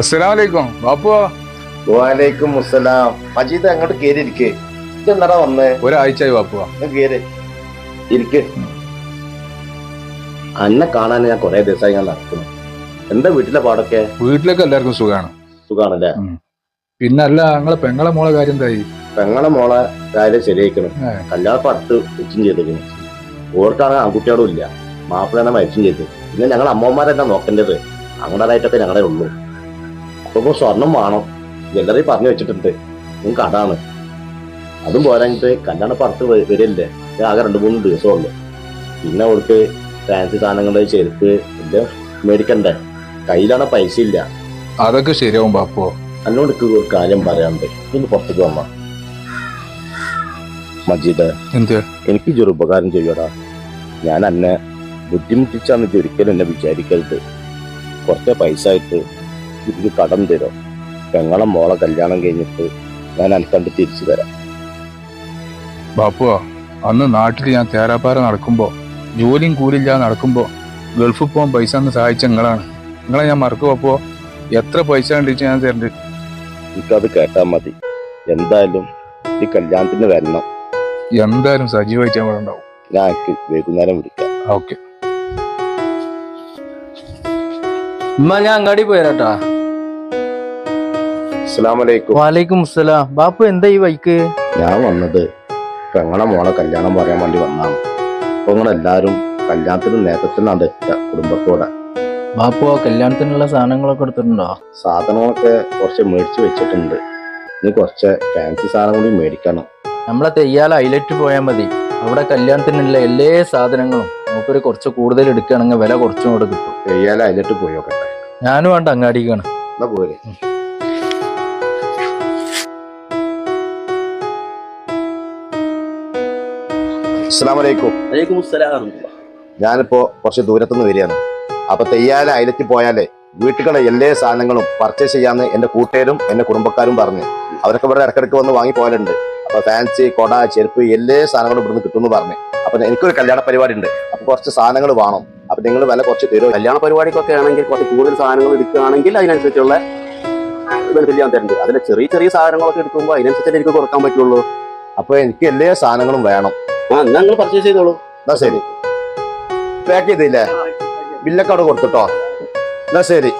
അസ്സലാമലൈക്കും. ബാപ്പു വാലൈക്കും അസ്സലാം മജീദ് അങ്ങോട്ട് കേറി ഇരിക്കേ ഇതെന്താടാ വന്നേ? ഒരാഴ്ചയായി ഇങ്ങ് കേറി. ഇരിക്കേ. അന്നെ കാണാൻ ഞാൻ കൊറേ ദിവസമായി ഞാൻ നടക്കുന്നു. എന്താ വീട്ടിലെ പാടൊക്കെ? വീട്ടിലൊക്കെ എല്ലാവർക്കും സുഖമാണ് സുഖാണല്ലേ? പിന്നെ അല്ല പെങ്ങളെ മോളെ കാര്യം എന്തായി? പെങ്ങളെ മോളെ കാര്യം ശരിയാക്കണം. കല്യാണം അടുത്ത് വെച്ചും ചെയ്തേക്കുന്നു ഓർക്കാണെങ്കിൽ ആൺകുട്ടിയോടും ഇല്ല. മാപ്പിളനെ മരിച്ചും ചെയ്ത്. പിന്നെ ഞങ്ങൾ അമ്മമാരെല്ലാം നോക്കേണ്ടത്? അങ്ങടാനായിട്ടൊക്കെ ഞങ്ങളെ ഉള്ളൂ. അപ്പൊ സ്വർണം വേണം. ജ്വല്ലറി പറഞ്ഞു വെച്ചിട്ടുണ്ട്. നിങ്ങൾക്ക് അതാണ് അതും പോരാഞ്ഞിട്ട് കല്യാണ പറത്ത് വരില്ലേ ആകെ രണ്ട് മൂന്ന് ദിവസമുള്ളൂ പിന്നെ അവൾക്ക് ഫാൻസി സാധനങ്ങൾ ചെരുപ്പ് എല്ലാം മേടിക്കണ്ടേ? കയ്യിലാണ് പൈസ ഇല്ല. അതൊക്കെ ശരിയാവും ബാപ്പു. അല്ലോണ്ട് ഒരു കാര്യം പറയാണ്ട് ഇന്ന് പുറത്തേക്ക് വന്ന. മജീദ് എനിക്ക് ഇതൊരു ഉപകാരം ചെയ്യടാ. ഞാൻ അന്നെ ബുദ്ധിമുട്ടിച്ചാന്ന് ഒരിക്കലും എന്നെ വിചാരിക്കരുത്. കുറച്ച് പൈസ ആയിട്ട് എനിക്ക് കടം തരും. പെങ്ങളെ മോളെ കല്യാണം കഴിഞ്ഞിട്ട് ഞാൻ എനിക്കണ്ട് തിരിച്ചു തരാം ബാപ്പുവ അന്ന് നാട്ടിൽ ഞാൻ തേരാപ്പാര നടക്കുമ്പോ ജോലിയും കൂലില്ലാതെ നടക്കുമ്പോ ഗൾഫിൽ പോകാൻ പൈസ ഒന്ന് സഹായിച്ച നിങ്ങളാണ്. നിങ്ങളെ ഞാൻ മറക്കും ബാപ്പുവോ എത്ര പൈസ കണ്ടിച്ച് ഞാൻ തരണ്ട്? എനിക്കത് കേട്ടാ മതി. എന്തായാലും ഈ കല്യാണത്തിന് വരണം. എന്തായാലും സജീവിച്ചാൽ അവിടെ ഉണ്ടാവും. ഞാൻ വൈകുന്നേരം വിളിക്കാം. ഓക്കെ. ഉമ്മ ഞാൻ അങ്ങാടി പോയരാട്ടാ വാലേക്കും അസ്സലാം. ബാപ്പു എന്താ ഈ വൈക്ക്? ഞാൻ വന്നത് പെങ്ങളെ മോളെ കല്യാണം പറയാൻ വേണ്ടി വന്നാണ്. അപ്പൊ നിങ്ങളെല്ലാരും കല്യാണത്തിന് നേരത്തെ തന്നെ എത്തുക കുടുംബത്തോടെ. ബാപ്പു കല്യാണത്തിനുള്ള സാധനങ്ങളൊക്കെ എടുത്തിട്ടുണ്ടോ? സാധനങ്ങളൊക്കെ കുറച്ച് മേടിച്ചു വെച്ചിട്ടുണ്ട്. ഇനി കുറച്ച് ഫാൻസി സാധനം കൂടി മേടിക്കണം. നമ്മളെ തെയ്യാല ഹൈലൈറ്റ് പോയാൽ മതി. അവിടെ കല്യാണത്തിനുള്ള എല്ലാ സാധനങ്ങളും നമുക്കൊരു കുറച്ച് കൂടുതൽ എടുക്കുകയാണെങ്കിൽ വില കുറച്ചും കൂടെ കിട്ടും. തെയ്യാല ഹൈലൈറ്റ് പോയോക്കട്ടെ ഞാനും വേണ്ട അങ്ങാടിക്കാണ്. എന്നാ പോരെ. അസ്സലാമലൈക്കും. ഞാനിപ്പോ കുറച്ച് ദൂരത്തുനിന്ന് വരികയാണ്. അപ്പൊ തെയ്യാല അയലത്തിൽ പോയാലേ വീട്ടുകളെ എല്ലാ സാധനങ്ങളും പർച്ചേസ് ചെയ്യാന്ന് എന്റെ കൂട്ടുകാരും എന്റെ കുടുംബക്കാരും പറഞ്ഞു. അവരൊക്കെ ഇവിടെ ഇടക്കിടക്ക് വന്ന് വാങ്ങി പോയാലുണ്ട്. അപ്പൊ ഫാൻസി കൊട ചെരുപ്പ് എല്ലാ സാധനങ്ങളും ഇവിടുന്ന് കിട്ടുമെന്ന് പറഞ്ഞു. അപ്പൊ എനിക്കൊരു കല്യാണ പരിപാടി ഉണ്ട്. അപ്പൊ കുറച്ച് സാധനങ്ങൾ വേണം. അപ്പൊ നിങ്ങൾ വില കുറച്ച് തരുമോ? കല്യാണ പരിപാടിക്കൊക്കെ ആണെങ്കിൽ കുറച്ച് കൂടുതൽ സാധനങ്ങൾ എടുക്കുകയാണെങ്കിൽ അതിനനുസരിച്ചുള്ള ബെനിഫിറ്റ് ഞാൻ തരുന്നുണ്ട്. അതിൽ ചെറിയ ചെറിയ സാധനങ്ങളൊക്കെ എടുക്കുമ്പോൾ അതിനനുസരിച്ച് എനിക്ക് കുറയ്ക്കാൻ പറ്റുള്ളൂ. അപ്പൊ എനിക്ക് എല്ലാ സാധനങ്ങളും വേണം. ആ എന്നാ നിങ്ങൾ പർച്ചേസ് ചെയ്തോളൂ. എന്നാ ശരി. പാക്ക് ചെയ്തില്ലേ? ബില്ലൊക്കെ അവിടെ കൊടുത്തിട്ടോ എന്നാ ശരി.